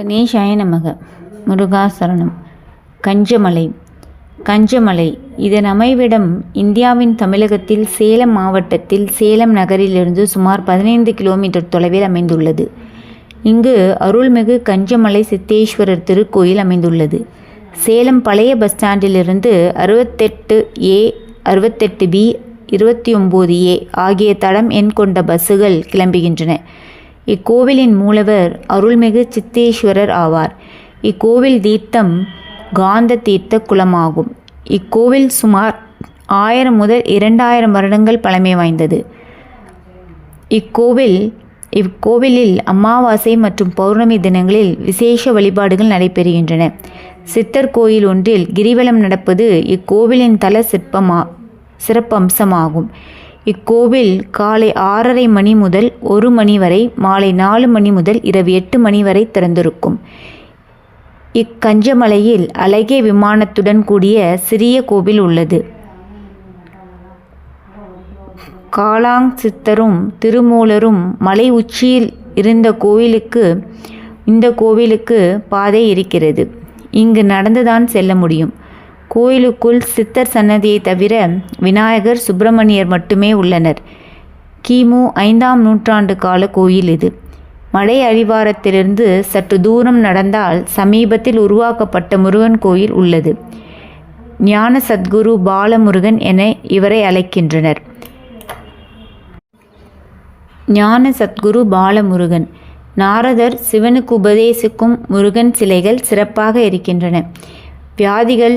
கணேசாய நமக. முருகாசரணம். கஞ்சமலை. கஞ்சமலை. இதன் அமைவிடம் இந்தியாவின் தமிழகத்தில் சேலம் மாவட்டத்தில் சேலம் நகரிலிருந்து சுமார் பதினைந்து கிலோமீட்டர் தொலைவில் அமைந்துள்ளது. இங்கு அருள்மிகு கஞ்சமலை சித்தேஸ்வரர் திருக்கோயில் அமைந்துள்ளது. சேலம் பழைய பஸ் ஸ்டாண்டிலிருந்து அறுபத்தெட்டு ஏ அறுபத்தெட்டு பி இருபத்தி ஒம்பது ஏ ஆகிய தடம் எண் கொண்ட பஸ்ஸுகள் கிளம்புகின்றன. இக்கோவிலின் மூலவர் அருள்மிகு சித்தேஸ்வரர் ஆவார். இக்கோவில் தீர்த்தம் காந்த தீர்த்த குளமாகும். இக்கோவில் சுமார் ஆயிரம் முதல் இரண்டாயிரம் வருடங்கள் பழமை வாய்ந்தது. இக்கோவில் இக்கோவிலில் அமாவாசை மற்றும் பௌர்ணமி தினங்களில் விசேஷ வழிபாடுகள் நடைபெறுகின்றன. சித்தர் கோயில் ஒன்றில் கிரிவலம் நடப்பது இக்கோவிலின் தல சிற்பமா சிறப்பம்சமாகும். இக்கோவில் காலை ஆறரை மணி முதல் ஒரு மணி வரை மாலை நாலு மணி முதல் இரவு எட்டு மணி வரை திறந்திருக்கும். இக்கஞ்சமலையில் அழகிய விமானத்துடன் கூடிய சிறிய கோவில் உள்ளது. காலாங் சித்தரும் திருமூலரும் மலை உச்சியில் இருந்த கோவிலுக்கு இந்த கோவிலுக்கு பாதை இருக்கிறது. இங்கு நடந்துதான் செல்ல முடியும். கோயிலுக்குள் சித்தர் சன்னதியை தவிர விநாயகர் சுப்பிரமணியர் மட்டுமே உள்ளனர். கிமு ஐந்தாம் நூற்றாண்டு கால கோயில் இது. மலை அடிவாரத்திலிருந்து சற்று தூரம் நடந்தால் சமீபத்தில் உருவாக்கப்பட்ட முருகன் கோயில் உள்ளது. ஞான சத்குரு பாலமுருகன் என இவரை அழைக்கின்றனர். ஞான சத்குரு பாலமுருகன். நாரதர் சிவனுக்கு உபதேசிக்கும் முருகன் சிலைகள் சிறப்பாக இருக்கின்றன. வியாதிகள்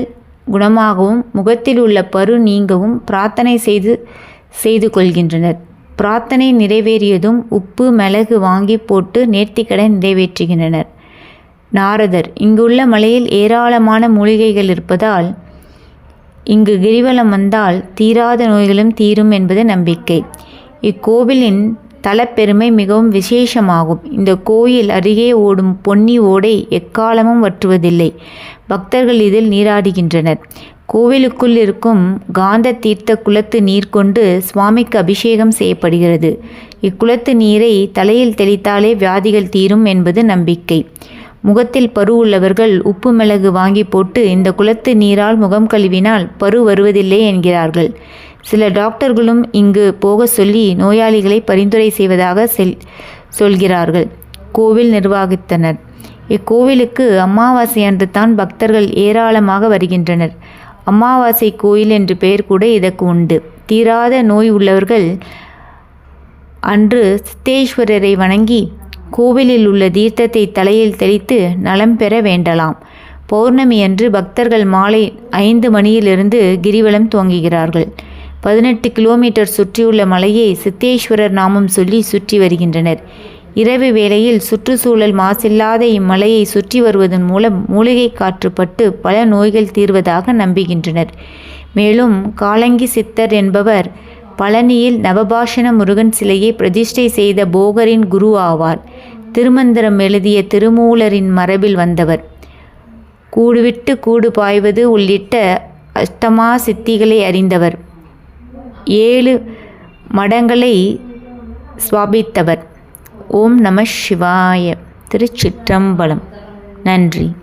குணமாகவும் முகத்தில் உள்ள பரு நீங்கவும் பிரார்த்தனை செய்து செய்து கொள்கின்றனர். பிரார்த்தனை நிறைவேறியதும் உப்பு மிளகு வாங்கி போட்டு நேர்த்திக்கடன் நிறைவேற்றுகின்றனர். நாரதர் இங்குள்ள மலையில் ஏராளமான மூலிகைகள் இருப்பதால் இங்கு கிரிவலம் வந்தால் தீராத நோய்களும் தீரும் என்பது நம்பிக்கை. இக்கோவிலின் தலப்பெருமை மிகவும் விசேஷமாகும். இந்த கோயில் அருகே ஓடும் பொன்னி ஓடை எக்காலமும் வற்றுவதில்லை. பக்தர்கள் இதில் நீராடுகின்றனர். கோவிலுக்குள் இருக்கும் காந்த தீர்த்த குளத்து நீர் கொண்டு சுவாமிக்கு அபிஷேகம் செய்யப்படுகிறது. இக்குளத்து நீரை தலையில் தெளித்தாலே வியாதிகள் தீரும் என்பது நம்பிக்கை. முகத்தில் பரு உள்ளவர்கள் உப்பு மிளகு வாங்கி போட்டு இந்த குளத்து நீரால் முகம் கழுவினால் பரு வருவதில்லை என்கிறார்கள். சில டாக்டர்களும் இங்கு போக சொல்லி நோயாளிகளை பரிந்துரை செய்வதாக செல் சொல்கிறார்கள். கோவில் நிர்வாகித்தனர். இக்கோவிலுக்கு அமாவாசை அன்று தான் பக்தர்கள் ஏராளமாக வருகின்றனர். அமாவாசை கோயில் என்று பெயர் கூட இதற்கு உண்டு. தீராத நோய் உள்ளவர்கள் அன்று சித்தேஸ்வரரை வணங்கி கோவிலில் உள்ள தீர்த்தத்தை தலையில் தெளித்து நலம் பெற வேண்டலாம். பௌர்ணமி அன்று பக்தர்கள் மாலை ஐந்து மணியிலிருந்து கிரிவலம் துவங்குகிறார்கள். பதினெட்டு கிலோமீட்டர் சுற்றியுள்ள மலையை சித்தேஸ்வரர் நாமம் சொல்லி சுற்றி வருகின்றனர். இரவு வேளையில் சுற்றுச்சூழல் மாசில்லாத இம்மலையை சுற்றி வருவதன் மூலம் மூலிகை காற்றுப்பட்டு பல நோய்கள் தீர்வதாக நம்புகின்றனர். மேலும் காலங்கி சித்தர் என்பவர் பழனியில் நவபாஷண முருகன் சிலையை பிரதிஷ்டை செய்த போகரின் குரு ஆவார். திருமந்திரம் எழுதிய திருமூலரின் மரபில் வந்தவர். கூடுவிட்டு கூடு பாய்வது உள்ளிட்ட அஷ்டமா சித்திகளை அறிந்தவர். ஏழு மடங்களை ஸ்வாபித்தவர் ஓம் நம சிவாய. திருச்சிற்றம்பலம். நன்றி.